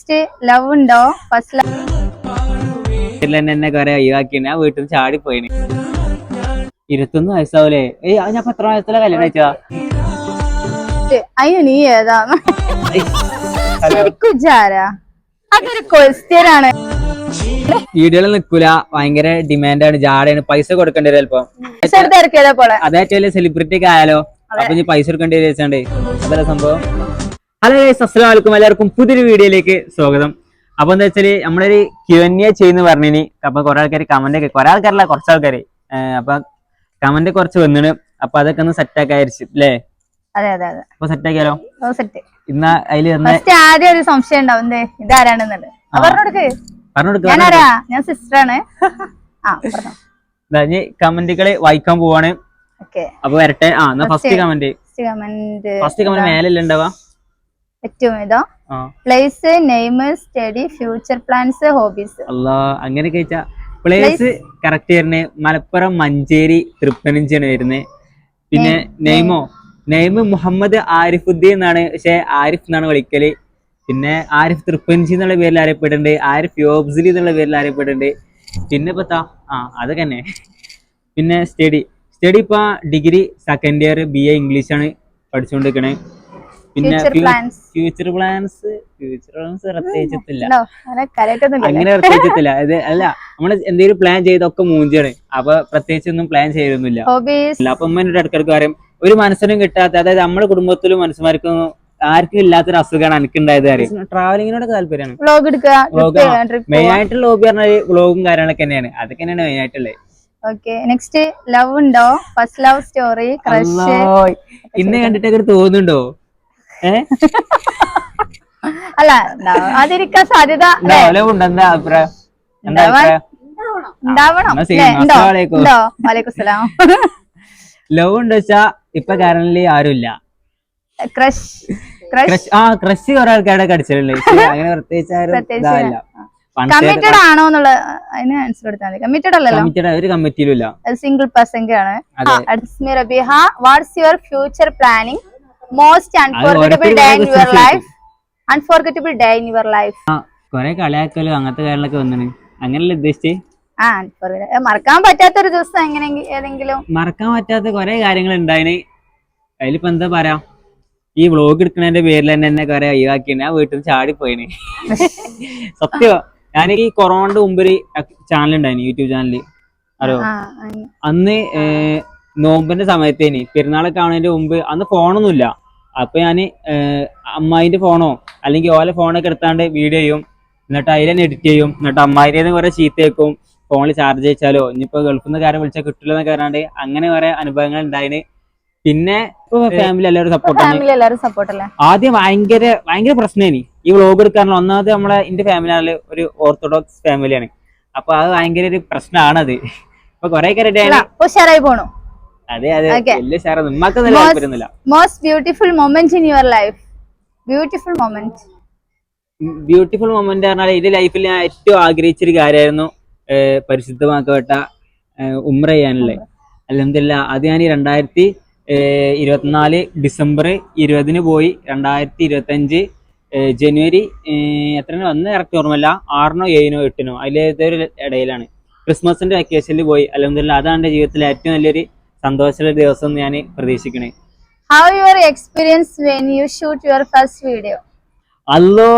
First love ഉണ്ടോ? First love എന്നെ കൊറേ ഒഴിവാക്കി ഞാൻ വീട്ടിൽ നിന്ന് ചാടിപ്പോയിന്. ഇരുപത്തൊന്ന് വയസ്സാവൂലേ? ഏയ് അത് ഞാൻ എത്ര വയസ്സിലെ കല്യാണം വെച്ചാ അയ്യോ നീ ഏതാ? ശരിക്കും ഇജ്ജാരാ? അതൊരു ക്വസ്റ്റ്യൻ ആണ്. വീഡിയോയിൽ നിൽക്കൂല. ഭയങ്കര ഡിമാൻഡാണ് ജാടയാണ്. പൈസ കൊടുക്കേണ്ടി വരും ചിലപ്പോ. അതായിട്ട് സെലിബ്രിറ്റി ഒക്കെ ആയാലോ? അപ്പൊ ഇനി പൈസ കൊടുക്കേണ്ടി വരും വെച്ചാണ്ടേ അതല്ല സംഭവം? ഹലോ ഗൈസ് അലൈക്കും. എല്ലാവർക്കും പുതിയൊരു വീഡിയോയിലേക്ക് സ്വാഗതം. അപ്പൊ എന്താ വെച്ചാൽ നമ്മളൊരു ക്യുവന്യ ചെയ്യുന്ന പറഞ്ഞിനി. അപ്പൊ കുറെ ആൾക്കാർ കമന്റ് ഒക്കെ കുറെ ആൾക്കാരല്ല കുറച്ച് ആൾക്കാർ അപ്പൊ കമന്റ് കുറച്ച് വന്നിന് അപ്പൊ അതൊക്കെ ഒന്ന് സെറ്റ് ആക്കി അയച്ചു അല്ലേ അതെ അതെ അതെ. അപ്പൊ സെറ്റ് ആക്കിയാലോ? സെറ്റ് ഇന്ന് അതിൽ വന്ന ഫസ്റ്റ് ആദ്യം ഒരു സംശയം ഉണ്ടാവും. ഇതാരാണെന്നുള്ളത്. ഞാൻ ആരാ ഞാൻ സിസ്റ്റർ ആണ് ആ പറഞ്ഞോ. ഇനി കമന്റുകൾ വായിക്കാൻ പോവാണ്. ഓക്കേ. അപ്പൊ വരട്ടെ. ആ ഫസ്റ്റ് കമന്റ് ഫസ്റ്റ് കമന്റ് മേലെ ഉണ്ടാവാ ഏറ്റവും ഇതോ. Place name study future plans hobbies അല്ലാ അങ്ങനെ കഴിച്ചാ പ്ലേസ് കറക്റ്റ് വരുന്നത് മലപ്പുറം മഞ്ചേരി തൃപ്പനഞ്ചാണ് വരുന്നത് പിന്നെ നെയ്മോ നെയ്മ് മുഹമ്മദ് ആരിഫുദ്ദീൻ എന്നാണ് പക്ഷെ ആരിഫ് എന്നാണ് വിളിക്കൽ. പിന്നെ ആരിഫ് തൃപ്പനഞ്ചി എന്നുള്ള പേരിൽ അറിയപ്പെടുന്നുണ്ട് ആരിഫ് യോബ്സിലി എന്നുള്ള പേരിൽ അറിയപ്പെടുന്നുണ്ട്. പിന്നെ ഇപ്പൊ താ ആ അതൊക്കെ തന്നെ. പിന്നെ സ്റ്റഡി സ്റ്റഡി ഇപ്പൊ degree second year B A English ആണ് പഠിച്ചുകൊണ്ടിരിക്കണേ പിന്നെ ഫ്യൂച്ചർ പ്ലാൻസ് ഫ്യൂച്ചർ പ്ലാൻസ് പ്രത്യേകിച്ചില്ല അങ്ങനെ പ്രത്യേകിച്ചില്ല ഇത് അല്ല നമ്മൾ എന്തെങ്കിലും പ്ലാൻ ചെയ്തൊക്കെ മൂഞ്ചാണ് അപ്പൊ പ്രത്യേകിച്ച് ഒന്നും പ്ലാൻ ചെയ്തൊന്നുമില്ല അപ്പൊ ഉമ്മ എന്നോട് ഇടക്കിടക്ക് പറയും ഒരു മനസ്സിനും കിട്ടാത്ത അതായത് നമ്മുടെ കുടുംബത്തിലും മനസ്സുമാർക്കും ആർക്കും ഇല്ലാത്തൊരു അസുഖമാണ് എനിക്കുണ്ടായത് കാര്യം ട്രാവലിങ്ങിനോട് താല്പര്യമാണ്. വ്ലോഗ് എടുക്കുക. മെയിൻ ആയിട്ടുള്ള ഹോബി പറഞ്ഞാൽ വ്ലോഗും കാര്യങ്ങളൊക്കെ തന്നെയാണ്. അതൊക്കെ തന്നെയാണ് മെയിൻ ആയിട്ടുള്ളത്. ഓക്കെ നെക്സ്റ്റ് ലവ് ഉണ്ടോ? ഫസ്റ്റ് ലവ് സ്റ്റോറി ക്രഷ് ഇന്ന് കണ്ടിട്ടൊക്കെ തോന്നുന്നുണ്ടോ? അല്ല അതിരിക്കാൻ സാധ്യത അല്ലേ? ഉണ്ട്. എന്താ അഭിപ്രായം? അഭിപ്രായം? ലവ് ഉണ്ട് വെച്ചാ ഇപ്പൊ കാരണലി ആരുമില്ല. Crush crush. ആ ക്രഷ് കുറെ ആൾക്കാരുടെ കടിച്ചിട്ടുണ്ട് അങ്ങനെ പ്രത്യേകിച്ച് ആരും കമ്മിറ്റഡ് ആണോ എന്നുള്ള അതിന് ആൻസർ കൊടുത്താൽ കമ്മിറ്റഡ് അല്ലല്ലോ? കമ്മിറ്റഡ് ഒരു കമ്മിറ്റിയിലും സിംഗിൾ പേഴ്സൺ ആണ്. What's your future planning most unforgettable day in your life unforgettable day in your life കൊറേ കളിയാക്കലും അങ്ങനത്തെ കാര്യങ്ങളൊക്കെ വന്നിന്. അങ്ങനല്ലേ ഉദ്ദേശിച്ച്? ആ unforgettable. ഒരു ദിവസം എങ്ങനെ ഏതെങ്കിലും? മറക്കാൻ പറ്റാത്ത കൊറേ കാര്യങ്ങൾ ഉണ്ടായിന്. അതിലിപ്പോ എന്താ പറയാ? ഈ വ്ളോഗ് എടുക്കുന്നതിന്റെ പേരിൽ തന്നെ എന്നെ കൊറേ ഒഴിവാക്കി ഞാൻ വീട്ടിൽ നിന്ന് ചാടിപ്പോയിന്. സത്യം. ഞാൻ ഈ കൊറോണയുടെ മുമ്പ് ഒരു ചാനൽ ഉണ്ടായിന് യൂട്യൂബ് ചാനൽ അറിയോ. അന്ന് നോമ്പിന്റെ സമയത്തേനി പെരുന്നാളൊക്കെ ആവുന്നതിന്റെ മുമ്പ് അന്ന് ഫോണൊന്നുമില്ല അപ്പൊ ഞാൻ ഏർ അമ്മായിന്റെ ഫോണോ അല്ലെങ്കിൽ ഓലെ ഫോണൊക്കെ എടുത്താണ്ട് വീഡിയോ ചെയ്യും എന്നിട്ട് അതിൽ തന്നെ എഡിറ്റ് ചെയ്യും എന്നിട്ട് അമ്മായിന്റെ കുറെ ചീത്തയേക്കും ഫോണിൽ ചാർജ് ചെയ്യിച്ചാലോ ഇനിയിപ്പോ ഗൾഫിൽ നിന്ന് കാര്യം വിളിച്ചാൽ കിട്ടില്ല എന്നൊക്കെ പറഞ്ഞാണ്ട് അങ്ങനെ കുറെ അനുഭവങ്ങൾ ഉണ്ടായിന്. പിന്നെ ഫാമിലി എല്ലാവരും സപ്പോർട്ടാണ് ഫാമിലി എല്ലാവരും സപ്പോർട്ട് അല്ലേ? ആദ്യം ഭയങ്കര ഭയങ്കര പ്രശ്നമാണ് ഈ വ്ളോഗ് എടുക്കാനുള്ള ഒന്നാമത് നമ്മളെ എന്റെ ഫാമിലി ആണ് ഒരു ഓർത്തഡോക്സ് ഫാമിലിയാണ് അപ്പൊ അത് ഭയങ്കര ഒരു പ്രശ്നമാണത് ഇപ്പൊ കൊറേ ഇപ്പൊ ഉഷാറായി പോണു. Most beautiful moment in your life beautiful moment beautiful moment പറഞ്ഞാൽ എന്റെ ലൈഫിൽ ഞാൻ ഏറ്റവും ആഗ്രഹിച്ചൊരു കാര്യമായിരുന്നു പരിശുദ്ധമാക്കപ്പെട്ട ഉമ്ര ചെയ്യാനല്ലേ അല്ലെന്നില്ല അത് ഞാൻ ഈ രണ്ടായിരത്തി ഇരുപത്തിനാല് ഡിസംബർ ഇരുപതിന് പോയി രണ്ടായിരത്തി ഇരുപത്തി അഞ്ച് ജനുവരി എത്ര വന്ന് കറക്റ്റ് ഓർമ്മയില്ല. ആറിനോ ഏഴിനോ എട്ടിനോ. അതിലേതൊരു ഇടയിലാണ്. ക്രിസ്മസിന്റെ വെക്കേഷനിൽ പോയി. അല്ലെന്നില്ല അതാണ് എന്റെ ജീവിതത്തിലെ ഏറ്റവും വലിയൊരു സന്തോഷമുള്ള ദിവസം ഞാൻ പ്രതീക്ഷിക്കണേ. How your experience when you shoot your first video അല്ലോ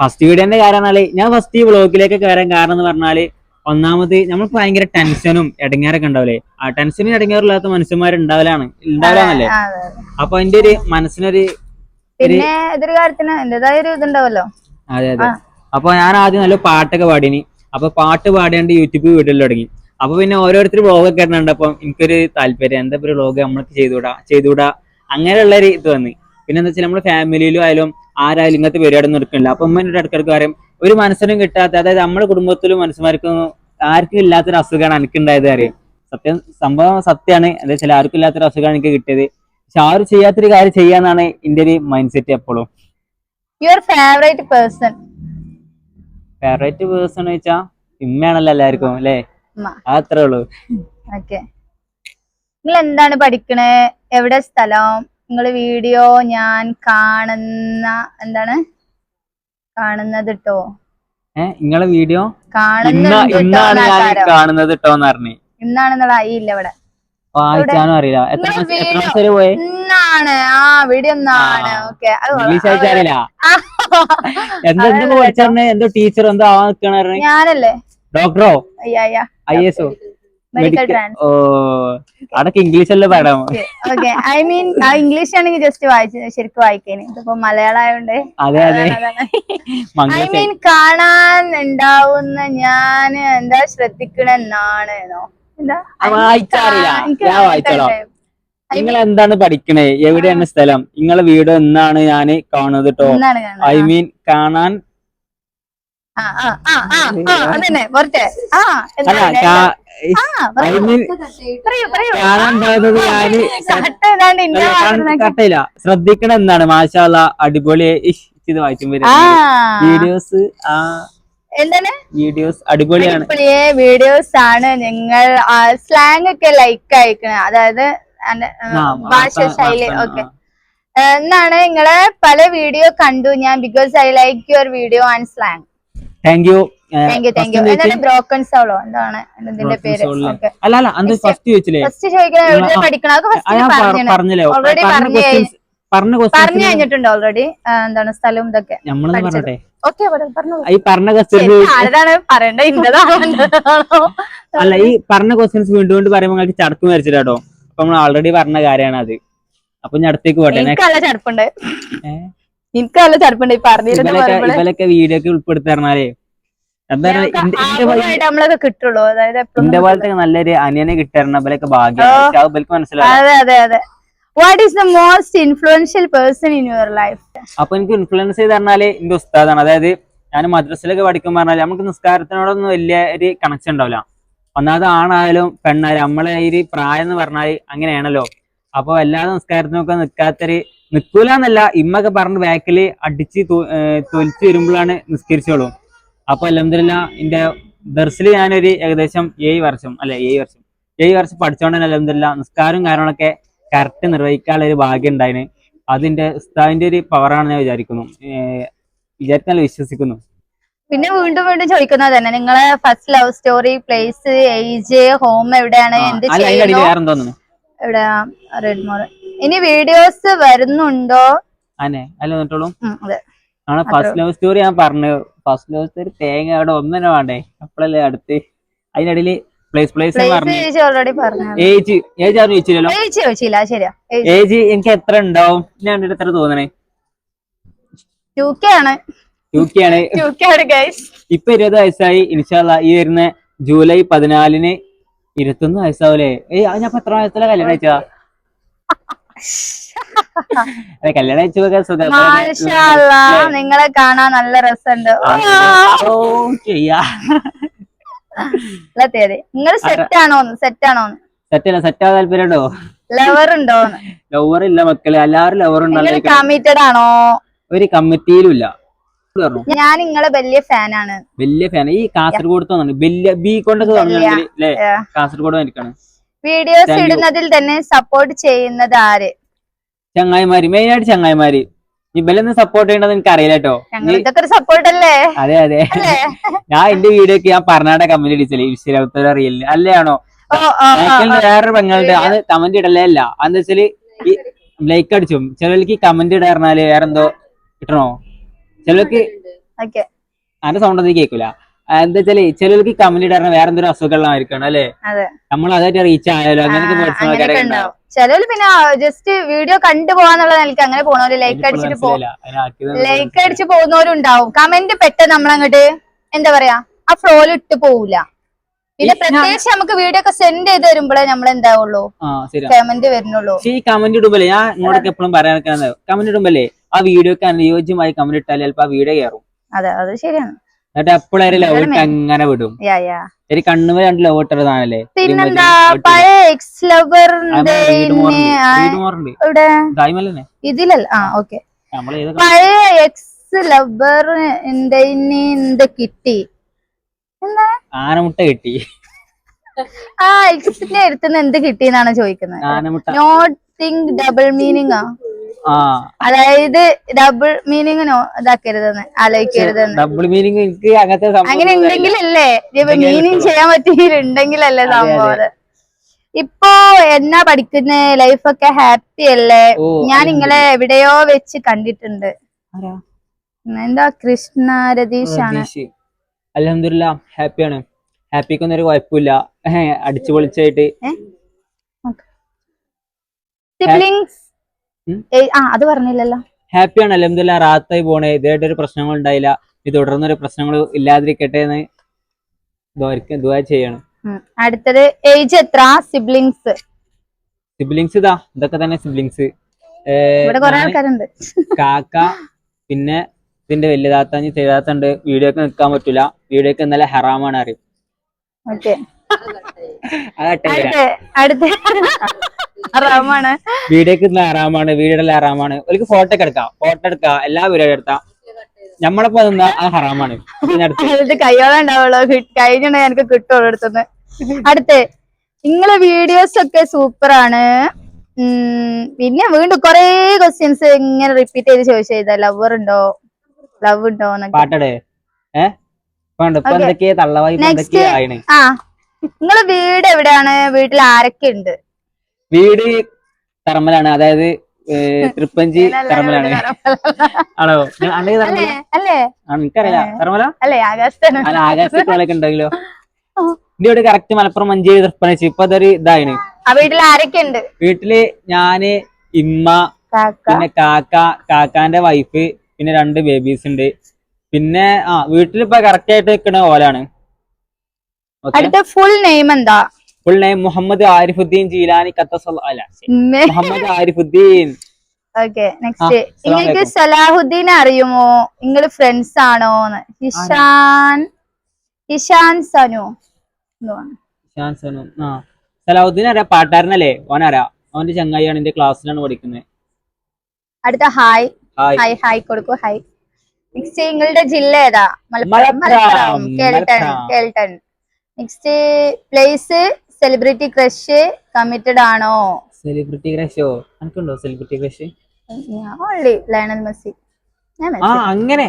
ഫസ്റ്റ് വീഡിയോന്റെ കാര്യം എന്നാൽ ഞാൻ ഫസ്റ്റ് ഈ വ്ളോഗിലേക്ക് കയറാൻ കാരണം എന്ന് പറഞ്ഞാൽ ഒന്നാമത് നമ്മൾക്ക് ഭയങ്കര ടെൻഷനും ഇടങ്ങാറൊക്കെ ഉണ്ടാവില്ലേ? ആ ടെൻഷനും ഇടങ്ങാറില്ലാത്ത മനുഷ്യന്മാരുണ്ടാവലാണ് ഉണ്ടാവലാണല്ലേ? അപ്പൊ എന്റെ ഒരു മനസ്സിനൊരു പിന്നെ ഇതൊരു കാര്യത്തിന് എന്റേതായ ഒരു ഇതുണ്ടാവല്ലോ. അതെ അതെ. അപ്പൊ ഞാൻ ആദ്യം നല്ല പാട്ടൊക്കെ പാടിനി. അപ്പൊ പാട്ട് പാടേണ്ട യൂട്യൂബ് വീഡിയോ തുടങ്ങി. അപ്പൊ പിന്നെ ഓരോരുത്തർ വ്ളോഗൊക്കെ ഇടുന്നുണ്ടപ്പം എനിക്കൊരു താല്പര്യം. എന്താ ഒരു വ്ലോഗ് നമ്മൾക്ക് ചെയ്തുവിടാ ചെയ്തുവിടാ അങ്ങനെയുള്ള ഒരു ഇത് വന്ന്. പിന്നെ എന്താ വെച്ചാൽ നമ്മുടെ ഫാമിലിയിലും ആയാലും ആരായാലും ഇങ്ങനത്തെ പരിപാടി ഒന്നും എടുക്കണില്ല അപ്പൊ ഉമ്മ എന്നോട് ഇടക്കിടക്ക് പറയും ഒരു മനസ്സിനും കിട്ടാത്ത അതായത് നമ്മുടെ കുടുംബത്തിലും മനസ്സുമാർക്കും ആർക്കും ഇല്ലാത്തൊരു അസുഖമാണ് എനിക്കുണ്ടായത് അറിയാം സത്യം സംഭവം സത്യമാണ് എന്താ വെച്ചാൽ ആർക്കും ഇല്ലാത്തൊരു അസുഖമാണ് എനിക്ക് കിട്ടിയത്. പക്ഷെ ആരും ചെയ്യാത്തൊരു കാര്യം ചെയ്യാന്നാണ് എന്റെ ഒരു മൈൻഡ് സെറ്റ് എപ്പോഴും your favourite person favourite person വെച്ചാ ഇമ്മയാണല്ലോ എല്ലാവർക്കും അല്ലേ? അത്രേ ഉള്ളൂ. ഓക്കെ. നിങ്ങൾ എന്താണ് പഠിക്കണേ? എവിടെ സ്ഥലം? നിങ്ങൾ വീഡിയോ ഞാൻ കാണുന്ന എന്താണ്? കാണുന്നത് ട്ടോ ഏഹ് നിങ്ങളെ വീഡിയോ? ഇന്നാണ് ഞാൻ. കാണുന്നത് ഇട്ടോന്ന് പറഞ്ഞു. ഇന്നാണെന്നുള്ള ഇല്ല ഇവിടെ. വായിച്ചാനും അറിയില്ല. എത്ര എത്ര മാസം വരെ പോയെ? ഇന്നാണ്. ആ വീഡിയോ ഇന്നാണ്. ഓക്കെ. ഇംഗ്ലീഷ് വായിച്ചറിയില്ല പഠിച്ചറിഞ്ഞ എന്തോ ടീച്ചർ എന്തോ ആവാൻ നിക്കണ ഞാനല്ലേ? ഡോക്ടറോ? ഐ എസ് ഒ? മെഡിക്കൽ അടക്ക ഇംഗ്ലീഷല്ലേ പാടാം ഓക്കെ ഐ മീൻ ആ ഇംഗ്ലീഷ് ആണെങ്കിൽ ജസ്റ്റ് വായിച്ചു ശരിക്കും വായിക്കേനെ. ഇതിപ്പോ മലയാളം ആയതുകൊണ്ട് അതെ. അതെ ഐ മീൻ കാണാൻ ഉണ്ടാവുന്ന ഞാൻ എന്താ ശ്രദ്ധിക്കണെന്നാണ്. നിങ്ങൾ എന്താണ് പഠിക്കണേ? എവിടെയാണ് സ്ഥലം? നിങ്ങളെ വീട് എന്നാണ് ഞാൻ കാണുന്നത് കേട്ടോ ഐ മീൻ കാണാൻ കട്ടയില്ല ശ്രദ്ധിക്കണം എന്താണ് മാഷാല അടിപൊളി ഇത് വായിച്ചും വീഡിയോസ് ആ. എന്താണ്? വീഡിയോസ് അടിപൊളിയാണ്. അടിപൊളിയെ വീഡിയോസ് ആണ് നിങ്ങൾ സ്ലാങ് ഒക്കെ ലൈക്ക് അയക്കണേ. അതായത് ഭാഷ ശൈലി ഓക്കെ എന്നാണ് നിങ്ങളെ പല വീഡിയോ കണ്ടു. ഞാൻ because I like your video and slang thank you broken solo എന്താണ് ഇതിന്റെ പേര്? അല്ല അല്ല അത് ഫസ്റ്റ് ചോദിച്ചില്ലേ? ഫസ്റ്റ് ചോദിക്കണം പറഞ്ഞില്ലേ? പറഞ്ഞ കഴിഞ്ഞിട്ടുണ്ട് ഓൾറെഡി എന്താണ് സ്ഥലവും ഇതൊക്കെ. പറഞ്ഞട്ടെ. ഈ പറഞ്ഞ അല്ല ഈ പറഞ്ഞ ക്വസ്റ്റ്യൻസ് വീണ്ടും വീണ്ടും പറയുമ്പോൾ നിങ്ങൾക്ക് ചടക്ക് മരിച്ചിട്ടാട്ടോ അപ്പൊ നമ്മൾ ഓൾറെഡി പറഞ്ഞ കാര്യമാണ് അത് അപ്പൊ ഞാൻ അടുത്തേക്ക് പോട്ടെ ചടപ്പുണ്ട് നല്ല ചടുപ്പുണ്ട്. ഏ? എനിക്ക് നല്ല ചടുപ്പുണ്ട് പറഞ്ഞിരുന്ന് വീഡിയോ ഒക്കെ നമ്മളൊക്കെ കിട്ടുള്ളൂ. അതായത് പോലത്തെ നല്ലൊരു അനിയനെ കിട്ടാറുണ്ട്. ഭാഗ്യം. അത് മനസ്സിലാവും. അതെ അതെ അതെ. What is the most influential person in your life അപ്പൊ എനിക്ക് ഇൻഫ്ലുവൻസ് ചെയ്ത് പറഞ്ഞാൽ എന്റെ ഉസ്താദാണ്. അതായത് ഞാൻ മദ്രസിലൊക്കെ പഠിക്കുമ്പോൾ പറഞ്ഞാൽ നമുക്ക് നിസ്കാരത്തിനോടൊന്നും വലിയ ഒരു കണക്ഷൻ ഉണ്ടാവില്ല. ഒന്നാമത് ആണായാലും പെണ്ണായാലും നമ്മളെ ഈ പ്രായം എന്ന് പറഞ്ഞാൽ അങ്ങനെയാണല്ലോ. അപ്പൊ എല്ലാ നിസ്കാരത്തിനൊക്കെ നിൽക്കാത്തൊരു നിൽക്കൂല എന്നല്ല ഇമ്മൊക്കെ പറഞ്ഞ് ബാക്കിൽ അടിച്ച് തൊലിച്ച് വരുമ്പോഴാണ് നിസ്കരിച്ചോളൂ. അപ്പൊ അലഹമില്ല എന്റെ ദർസിൽ ഞാനൊരു ഏകദേശം ഏഴ് വർഷം അല്ലെ ഏഴ് വർഷം ഏഴ് വർഷം പഠിച്ചോണ്ട് തന്നെ അലഹമില്ല നിസ്കാരവും കാര്യങ്ങളൊക്കെ കറക്റ്റ് നിർവഹിക്കാനുള്ള ഒരു ഭാഗ്യം ഉണ്ടായിന്. അതിന്റെ ഉസ്താദിന്റെ ഒരു പവറാണ് ഞാൻ വിചാരിക്കുന്നു. വിചാരിച്ചാൽ വിചാരിക്കാൻ വിശ്വസിക്കുന്നു. പിന്നെ വീണ്ടും വീണ്ടും ചോദിക്കുന്നത് തന്നെ നിങ്ങളെ first love story place age home എവിടെയാണ് എന്ത് ചെയ്യുന്നു? റെഡ്മോർ ഇനി വീഡിയോസ് വരുന്നുണ്ടോ? അനെ അല്ല എന്നിട്ടോളൂ ആണ് ഫസ്റ്റ് ലവ് സ്റ്റോറി ഞാൻ പറഞ്ഞു ഫസ്റ്റ് ലവ് സ്റ്റോറി തേങ്ങ അവിടെ ഒന്നിനെ വേണ്ടേ? അപ്പോഴല്ലേ അടുത്ത്. അതിനിടയിൽ പ്ലേസ് പ്ലേസ് പറഞ്ഞു. ഏജ് ആരും ചോദിച്ചില്ലല്ലോ? ഏജ് എനിക്ക് എത്ര ഉണ്ടാവും? ഞാൻ കണ്ടിട്ട് എത്ര തോന്നണേ? ടു കെ ആണ്. ഇപ്പൊ ഇരുപത് വയസ്സായി. ഇൻഷാല്ല ഈ വരുന്ന ജൂലൈ പതിനാലിന് ഇരുപത്തൊന്ന് വയസ്സാവൂലേ? ഏയ് ഞാൻ എത്ര വയസ്സിലെ കല്യാണം കഴിച്ചതാ? കല്യാണം സുഖം. നിങ്ങളെ കാണാൻ നല്ല രസമുണ്ട്. ഓ സെറ്റ് ആണോ നിങ്ങൾ സെറ്റ് ആണോ സെറ്റ് അല്ല സെറ്റ് ആവാൻ താല്പര്യമുണ്ടോ? ലവർ ഉണ്ടോ ലവർ ഇല്ല മക്കളെ. എല്ലാവരും ലവർ ഉണ്ടോ കമ്മിറ്റഡ് ആണോ? ഒരു കമ്മിറ്റിയിലും ഇല്ല. ഞാൻ നിങ്ങളെ വലിയ ഫാനാണ് വലിയ ഫാൻ ഈ കാസർഗോഡ് തോന്നുന്നു വലിയ ബി കൊണ്ടൊക്കെ. കാസർഗോഡ് എനിക്കാണ് വീഡിയോസ് ഇടുന്നതിൽ തന്നെ സപ്പോർട്ട് ചെയ്യുന്നത് ആര്? ചങ്ങായിമാര് മെയിൻ ആയിട്ട് ചങ്ങായിമാര്. ഇവലൊന്നും സപ്പോർട്ട് ചെയ്യേണ്ടത് എനിക്ക് അറിയില്ല കേട്ടോ ഞങ്ങൾ ഇതൊക്കെ ഒരു സപ്പോർട്ട് അല്ലേ? അതെ അതെ. ഞാൻ എന്റെ വീഡിയോ ഒക്കെ ഞാൻ പറഞ്ഞാടെ കമന്റ് അടിച്ചല്ലേ ഇൻസ്റ്റാഗ്രാമത്തിൽ അറിയില്ല അല്ലയാണോ. വേറൊരു പെങ്ങളുടെ അത് കമന്റ് ഇടലേ അല്ല. എന്താ വെച്ചാൽ ലൈക്ക് അടിച്ചു. ചിലർക്ക് കമന്റ് ഇടാറിഞ്ഞാൽ വേറെന്തോ കിട്ടണോ ചിലർക്ക് അതിന്റെ സൗണ്ട് ഒന്നും കേൾക്കൂല എന്താ വെച്ചാൽ ചിലർക്ക് കമന്റ് ഇടാറിന് വേറെ എന്തൊരു അസുഖമുള്ളതായിരിക്കണം അല്ലേ? നമ്മൾ അതായിട്ട് റീച്ച് ആയാലോ? അങ്ങനെയൊക്കെ ഉണ്ടാവും. ചിലര് പിന്നെ ജസ്റ്റ് വീഡിയോ കണ്ടു പോവാന്നുള്ള നിലയ്ക്ക് അങ്ങനെ പോണവര് ലൈക്ക് അടിച്ചിട്ട് പോകും ലൈക്ക് അടിച്ച് പോകുന്നവരുണ്ടാവും. കമന്റ് പെട്ടെന്ന് നമ്മളങ്ങോട്ട് എന്താ പറയാ ആ ഫ്ലോയിൽ ഇട്ട് പോവില്ല പിന്നെ പ്രത്യേകിച്ച് നമുക്ക് വീഡിയോ ഒക്കെ സെൻഡ് ചെയ്ത് വരുമ്പോഴേ നമ്മൾ എന്താവുള്ളൂ? കമന്റ് വരുന്നുള്ളൂ. ഈ കമന്റ് ഇടുമ്പോലേ ഞാൻ ഇങ്ങോട്ടൊക്കെ എപ്പോഴും പറയാൻ കമന്റ് ഇടുമ്പോലേ ആ വീഡിയോക്ക് അനുയോജ്യമായി കമന്റ് ഇട്ടാൽ ചിലപ്പോ ആ വീഡിയോ കയറും. അതെ അത് ശരിയാണ്. എന്നിട്ട് എപ്പോഴും ലവ് അതാണ് അങ്ങനെ വിടും. ഒരു കണ്ണുമ രണ്ട് ലവ് ഇട്ടതാണല്ലേ പിന്നെന്താ പഴയ എക്സ് ലവറിന്റെ ഇതിലല്ല. ആ ഓക്കെ പഴയ എക്സ് ലവറിന്റെ ഇനി എന്ത് കിട്ടി? എന്താ? ആനമുട്ട കിട്ടി. ആ എക്സിന്റെ അടുത്തുനിന്ന് എന്ത് കിട്ടി എന്നാണ് ചോദിക്കുന്നത്. ആനമുട്ട. നോട്ട് തിങ്ക് ഡബിൾ മീനിങ് ആ. അതായത് ഡബിൾ മീനിങ് ഇതാക്കരുതെന്ന് ആലോചിക്കരുതെന്ന്. ഡബിൾ മീനിങ് എനിക്ക് അങ്ങനത്തെ അങ്ങനെ ഉണ്ടെങ്കിലല്ലേ? മീനിങ് ചെയ്യാൻ പറ്റിയിട്ടുണ്ടെങ്കിലല്ലേ സംഭവം ഇപ്പൊ എന്നാ പഠിക്കുന്ന? ലൈഫൊക്കെ ഹാപ്പി അല്ലേ? ഞാൻ നിങ്ങളെ എവിടെയോ വെച്ച് കണ്ടിട്ടുണ്ട്? എന്താ? കൃഷ്ണ രതീഷ് ആണ്. അലഹമില്ല ഹാപ്പിയാണ് ഹാപ്പിക്കൊന്നും ഒരു കുഴപ്പമില്ല. അടിച്ചു പൊളിച്ചായിട്ട്. സിബ്ലിങ്സ്? ആ അത് പറഞ്ഞില്ലല്ലോ. ഹാപ്പിയാണ് അലഹമില്ല റാത്തായി പോണേ. ഇതായിട്ട് ഒരു പ്രശ്നങ്ങൾ ഉണ്ടായില്ല. ഇത് തുടർന്നൊരു പ്രശ്നങ്ങൾ ഇല്ലാതിരിക്കട്ടെ എന്ന് ചെയ്യണം. അടുത്തത് ഏജ് എത്ര? സിബ്ലിങ്സ്. സിബ്ലിങ്സ് ഇതാ. ഇതൊക്കെ തന്നെ സിബ്ലിങ്സ്. ആൾക്കാരുണ്ട്. കാക്ക പിന്നെ ഇതിന്റെ വലിയ താത്താഞ്ഞ് വീഡിയോ വീഡിയോക്ക് നിൽക്കാൻ പറ്റൂല. വീഡിയോക്ക് ഇന്നലെ ഹറാമാണ് അറിയും. ഓക്കെ. അടുത്ത അടുത്ത റഹ്മാണ് വീഡിയോക്ക് ഇന്ന് ഹറാമാണ് വീഡിയോയിൽ ഹറാമാണ് ഒരു ഫോട്ടോ ഒക്കെ എടുക്കാം. ഫോട്ടോ എടുക്കാം. എല്ലാ വീഡിയോ എടുത്താം. നമ്മളപ്പോ നിന്നാ അത് ഹറാമാണ്. കയ്യോളം ഉണ്ടാവുള്ളൂ. കഴിഞ്ഞിട്ടുണ്ടെങ്കിൽ എനിക്ക് കിട്ടുള്ളൂ അടുത്തുനിന്ന് അടുത്ത്. നിങ്ങളെ വീഡിയോസ് ഒക്കെ സൂപ്പർ ആണ്. പിന്നെ വീണ്ടും കൊറേ ക്വസ്റ്റ്യൻസ് ഇങ്ങനെ റിപ്പീറ്റ് ചെയ്ത് ചോദിച്ചത് ലവർ ഉണ്ടോ? ലവ് ഉണ്ടോ പാട്ടടേ. ഏഹ് ആയിണ് ആ. നിങ്ങളെ വീട് എവിടെയാണ്? വീട്ടിൽ ആരൊക്കെ ഉണ്ട്? വീട് തറമലാണ് അതായത് തൃപ്പഞ്ചി തറമലാണ് ആണോ? അല്ലേ? എനിക്കറിയില്ല. തെറമല അല്ലേ? ആകാശത്താണ് അല്ല ആകാശത്തോളൊക്കെ ഉണ്ടെങ്കിലോ എന്റെ ഇവിടെ കറക്റ്റ് മലപ്പുറം മഞ്ചേരി തൃപ്പനച്ച് ഇപ്പൊ അതൊരു ഇതായിന്. വീട്ടിൽ ആരൊക്കെ ഉണ്ട്? വീട്ടിൽ ഞാൻ ഇമ്മ കാക്ക. പിന്നെ കാക്ക കാക്കാന്റെ വൈഫ് പിന്നെ രണ്ട് ബേബീസ് ഉണ്ട്. പിന്നെ ആ വീട്ടിലിപ്പോ കറക്റ്റ് ആയിട്ട് നിൽക്കുന്ന ഓലാണ്. അടുത്ത ഫുൾ നെയിം എന്താ? Full name Muhammad Arifuddin Jilani Muhammad Arifuddin. Okay next നിങ്ങൾക്ക് സലാഹുദ്ദീൻ അറിയുമോ? നിങ്ങൾ ഫ്രണ്ട്സ് ആണോ ഹിഷാൻ ഹിഷാൻ സനു. എന്തുവാണ്? ഷാൻ സനു. ആ. സലാഹുദ്ദീൻ അറിയാം പാട്ടാരനല്ലേ? ഓനറിയാം അവന്റെ ചങ്ങായിയാണ് എന്റെ ക്ലാസ്സിലാണ് പഠിക്കുന്നത് അടുത്ത ഹായ്. ഹായ്. ഹായ് കൊടുക്കൂ ഹായ്. നെക്സ്റ്റ് നിങ്ങളുടെ ജില്ല ഏതാ? മലപ്പുറം മലപ്പുറം, മലപ്പുറം. കേൾട്ടൺ കേൾട്ടൺ next place celebrity crush committed ആണോ? സെലിബ്രിറ്റി ക്രഷോ എനിക്കുണ്ടോ celebrity crush only Lionel Messi ആ അങ്ങനെ?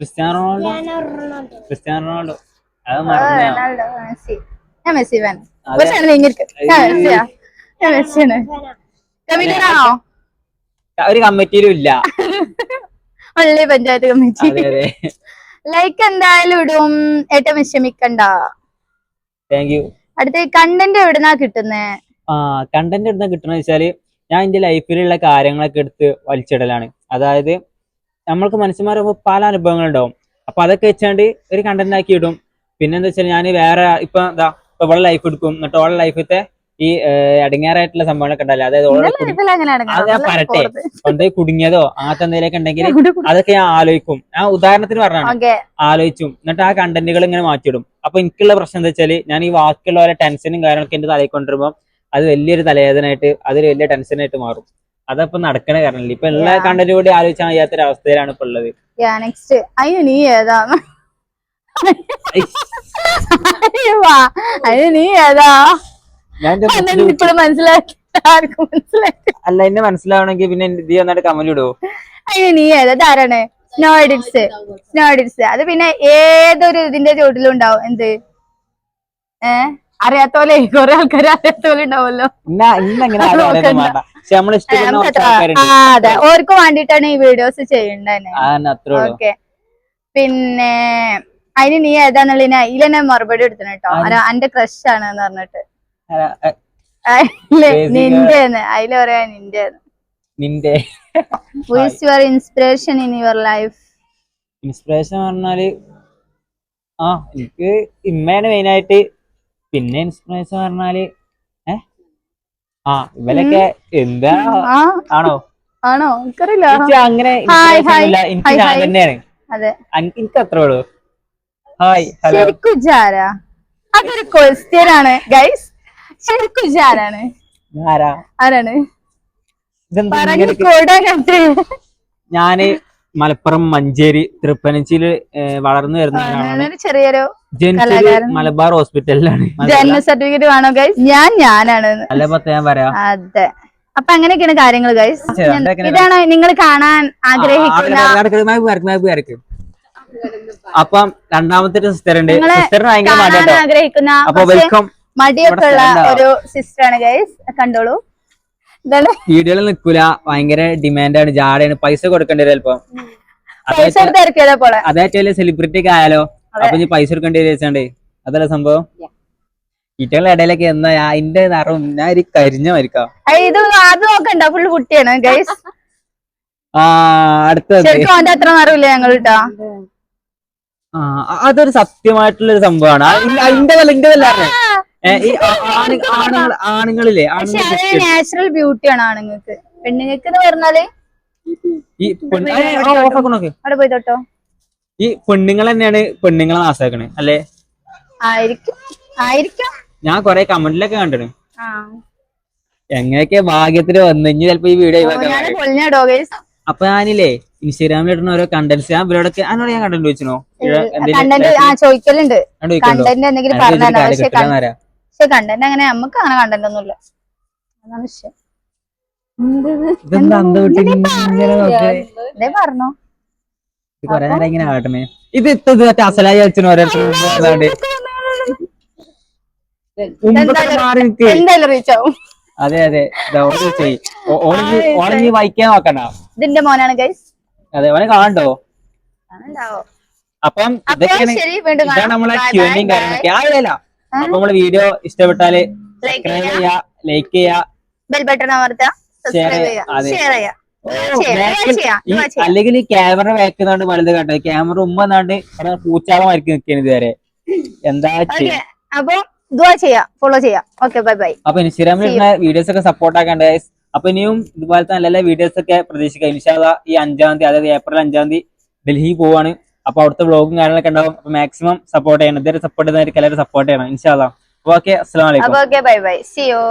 ക്രിസ്ത്യാനോ റൊണാൾഡോ ക്രിസ്ത്യാനോ റൊണാൾഡോ അത് റൊണാൾഡോ മെസ്സി ഞാൻ. മെസ്സി ഫാൻ അതെ. കുറച്ചാണ് നീങ്ങിരിക്കും ഞാൻ മെസ്സിയാ ഞാൻ മെസ്സിയാണ് കമ്മിറ്റഡ് ആണോ? ഒരു കമ്മിറ്റിയിലും ഇല്ല. ഓൺലി പഞ്ചായത്ത് കമ്മിറ്റി അതെ അതെ. ലൈക്ക് എന്തായാലും ഇടും. ഏറ്റവും വിഷമിക്കണ്ട. താങ്ക് യു അടുത്ത കണ്ടന്റ് എവിടുന്നാ കിട്ടുന്നേ? ആ കണ്ടന്റ് എവിടുന്ന കിട്ടണമെന്ന് വെച്ചാൽ ഞാൻ എന്റെ ലൈഫിലുള്ള കാര്യങ്ങളൊക്കെ എടുത്ത് വലിച്ചിടലാണ്. അതായത് നമ്മൾക്ക് മനുഷ്യന്മാരെ പല അനുഭവങ്ങളുണ്ടാവും അപ്പൊ അതൊക്കെ വെച്ചാണ്ട് ഒരു കണ്ടന്റ് ആക്കി ഇടും. പിന്നെന്താ വെച്ചാൽ ഞാൻ വേറെ ഇപ്പൊ എന്താ ഇപ്പൊ ഇവളെ ലൈഫ് എടുക്കും. എന്നിട്ട് ഓളെ ലൈഫത്തെ ഈ ഇടങ്ങേറായിട്ടുള്ള സംഭവങ്ങളൊക്കെ ഉണ്ടല്ലോ. അതായത് അത് ഞാൻ സ്വന്തം കുടുങ്ങിയതോ അങ്ങനത്തെ എന്തെങ്കിലുമൊക്കെ ഉണ്ടെങ്കിൽ അതൊക്കെ ഞാൻ ആലോചിക്കും. ഞാൻ ഉദാഹരണത്തിന് പറഞ്ഞാണ് ആലോചിച്ചു. എന്നിട്ട് ആ കണ്ടന്റുകൾ ഇങ്ങനെ മാറ്റിയിടും. അപ്പൊ എനിക്കുള്ള പ്രശ്നം എന്താ വെച്ചാൽ ഞാൻ ഈ ബാക്കിയുള്ളവരെ ടെൻഷനും കാര്യങ്ങളൊക്കെ എന്റെ തലയിൽ കൊണ്ടുവരുമ്പോൾ അത് വലിയൊരു തലവേദനയായിട്ട് അതൊരു വലിയ ടെൻഷനായിട്ട് മാറും. അതപ്പൊ നടക്കണ കാരണല്ലേ ഇപ്പൊ എല്ലാ കണ്ടന്റും കൂടി ആലോചിച്ചാൽ വയ്യാത്തൊരു അവസ്ഥയിലാണ് ഇപ്പൊ ഉള്ളത്. നെക്സ്റ്റ് അതിന് നീ അതിന് നീ ഏതാ? ഇപ്പോഴും മനസ്സിലാക്കി ആർക്കും മനസ്സിലാക്കി അല്ല എന്നെ മനസ്സിലാവണമെങ്കിൽ പിന്നെ നീ വന്നിട്ട് കമന്റ് ഇടുവോ അയ്യോ നീ ഏതാ ആരാണ് സ്നോഡിറ്റ്സ് എഡിറ്റ്സ് സ്നോ എഡിറ്റ്സ് അത് പിന്നെ ഏതൊരു ഇതിന്റെ ചോട്ടിലും ഉണ്ടാവും? എന്ത്? ഏ? അറിയാത്തോലെ കുറെ ആൾക്കാർ ഉണ്ടാവുമല്ലോ. അത്ര- ആൾക്കാരുണ്ട്. ആ അതെ. ഓർക്ക് വേണ്ടിട്ടാണ് ഈ വീഡിയോസ് ചെയ്യണ്ടത് ഓക്കെ. പിന്നെ അതിന് നീ ഏതാന്നുള്ളതിന് അതിലെന്നെ മറുപടി എടുത്തണം കേട്ടോ. എന്റെ അന്റെ ക്രഷ് ആണ് പറഞ്ഞിട്ട്. അതിൽ പറയാ നിന്റെ. നിന്റെ your inspiration in your life inspiration പറഞ്ഞാൽ ആ എനിക്ക് ഇമ്മയാണ് മെയിൻ ആയിട്ട്. പിന്നെ ഇൻസ്പിറേഷൻ പറഞ്ഞാൽ ആ ഇവലൊക്കെ എന്താ? ആണോ? ആണോ? എനിക്കറിയില്ല. അങ്ങനെ. എനിക്ക് ഞാൻ തന്നെയാണ്. എനിക്ക് അത്ര ഉള്ളൂ. ഹായ് ഹലോ ശരിക്കും അതൊരു ക്വസ്റ്റ്യൻ ആണ്. ഗൈസ് ശരിക്കും ആരാ? ആരാണ്? പറഞ്ഞു ഞാൻ മലപ്പുറം മഞ്ചേരി തൃപ്പനഞ്ചിയിൽ വളർന്നു വരുന്ന ചെറിയൊരു ജനിച്ചത് മലബാർ ഹോസ്പിറ്റലിലാണ്. ജനന സർട്ടിഫിക്കറ്റ് വേണോ ഗൈസ് ഞാൻ ഞാനാണ്. അല്ല പത്ത് ഞാൻ പറയാം. അതെ. അപ്പൊ അങ്ങനെയൊക്കെയാണ് കാര്യങ്ങൾ ഗൈസ് ഇതാണ് നിങ്ങൾ കാണാൻ ആഗ്രഹിക്കുന്ന അപ്പം രണ്ടാമത്തെ സിസ്റ്റർ ഉണ്ട്. സിസ്റ്റർ സിസ്റ്ററിന് ഭയങ്കര ആഗ്രഹിക്കുന്ന അപ്പൊ വെൽക്കം മടിയൊക്കെ ഉള്ള ഒരു സിസ്റ്റർ ആണ് ഗൈസ് കണ്ടോളൂ. വീടുകളിൽ നിൽക്കൂല. ഭയങ്കര ഡിമാൻഡാണ് ജാടയാണ്. പൈസ കൊടുക്കേണ്ടി വരും ചിലപ്പോ. അതായിട്ട് വലിയ സെലിബ്രിറ്റി ഒക്കെ ആയാലോ അപ്പൊ ഇനി പൈസ കൊടുക്കേണ്ടി വരും വെച്ചാണ്ട്. അതല്ല സംഭവം? ഈറ്റകളുടെ ഇടയിലൊക്കെ എന്നാ അതിന്റെ നിറം ഞാൻ ഒരു കരിഞ്ഞ മരിക്കാം അയ് ഇത് അത് നോക്കണ്ട. ഫുള്ള് കുട്ടിയാണ് ഗൈസ് ആ അടുത്തത് അത്ര നിറവില്ല ഞങ്ങൾ കേട്ടാ ആ അതൊരു സത്യമായിട്ടുള്ള ഒരു സംഭവമാണ് അതിന്റെ വല്ല ഈ ആണുങ്ങൾ ആണുങ്ങളില്ലേ പക്ഷെ ആണുങ്ങൾ അത് നാച്ചുറൽ ബ്യൂട്ടിയാണ് ആണുങ്ങൾക്ക്. പെണ്ണുങ്ങൾക്ക് എന്ന് പറഞ്ഞാൽ ഈ പെണ്ണ് ആ, off ആക്ക് നോക്ക്. അവിടെ പോയി തൊട്ടോ? ഈ പെണ്ണുങ്ങൾ തന്നെയാണ് പെണ്ണുങ്ങളെ നാസാക്കണേ അല്ലേ? ആയിരിക്കും. ആയിരിക്കും. ഞാൻ കൊറേ കമന്റിലൊക്കെ കണ്ടിന് ആ. എങ്ങനെയൊക്കെ ഭാഗ്യത്തിന് വന്നു ഇനി ചിലപ്പോ ഈ വീഡിയോ ഞാൻ അപ്പൊ ഞാനില്ലേ ഇൻസ്റ്റാഗ്രാമിൽ ഇടുന്ന ഓരോ കണ്ടന്റ്സ് ഞാൻ ഇവരോടൊക്കെ അതിനോട് ഞാൻ കണ്ടന്റ് ചോദിച്ചോ കണ്ടന്റ് ആ ചോദിക്കലുണ്ട്. കണ്ടന്റ് എന്തെങ്കിലും പറഞ്ഞാൽ പക്ഷെ പക്ഷെ കണ്ടന്റ് അങ്ങനെ നമുക്ക് അങ്ങനെ കണ്ടന്റ് ഒന്നുമില്ല. അതാണ് വിഷയം. ഇങ്ങനെ നോക്കണേ? ഇതേ പറഞ്ഞോ. ഇത് കൊറേ നേരം ഇങ്ങനെ ആടണേ ഇത് ഇത്തത് മറ്റേ അസലായി അച്ഛനും അതെ അതെ. വായിക്കാൻ നോക്കണ്ട. ഇതിന്റെ മോനാണ് ഗൈസ് അതെ ഓനെ കാണണ്ടോ? അപ്പം അപ്പൊ ഇതൊക്കെയാണ് ശരി വീണ്ടും ഇതാണ് നമ്മളെ bye, കാര്യങ്ങളൊക്കെ. ആയില്ല അപ്പൊ നമ്മുടെ വീഡിയോ ഇഷ്ടപ്പെട്ടാൽ സബ്സ്ക്രൈബ് ചെയ്യാ. ലൈക്ക് ചെയ്യാ. ബെൽ ബട്ടൺ ഷെയർ ചെയ്യാം. അല്ലെങ്കിൽ ക്യാമറ വേക്കുന്നാണ്ട് വലുത് കേട്ടോ ക്യാമറ ഉമ്മ എന്നാണ്ട് പൂച്ചാള മരിക്കും നിൽക്കുന്നത് ഇതുവരെ. എന്താ അപ്പൊ ദുവാ ചെയ്യാം ഫോളോ ചെയ്യാം. ഓക്കെ ബൈ ബൈ അപ്പൊ ഇൻസ്റ്റാഗ്രാമിൽ ഇടുന്ന വീഡിയോസ് ഒക്കെ സപ്പോർട്ട് ആക്കാണ്ട്. അപ്പൊ ഇനിയും ഇതുപോലത്തെ നല്ല നല്ല വീഡിയോസ് ഒക്കെ പ്രതീക്ഷിക്കാം. ഇൻഷാല്ല ഈ അഞ്ചാം തീയതി അതായത് ഏപ്രിൽ അഞ്ചാം തീയതി ഡൽഹി പോവാണ്. അപ്പൊ അവിടുത്തെ വ്ളോഗും കാര്യങ്ങളൊക്കെ ഉണ്ടാവും. അപ്പൊ മാക്സിമം സപ്പോർട്ട് ചെയ്യണം. ഇതുവരെ സപ്പോർട്ട് ചെയ്യുന്നവർക്ക് എല്ലാവരും സപ്പോർട്ട് ചെയ്യണം. ഇൻഷാല്ല ഓക്കെ അസ്സാം വലൈക്കും ബൈ ബൈ സിയോ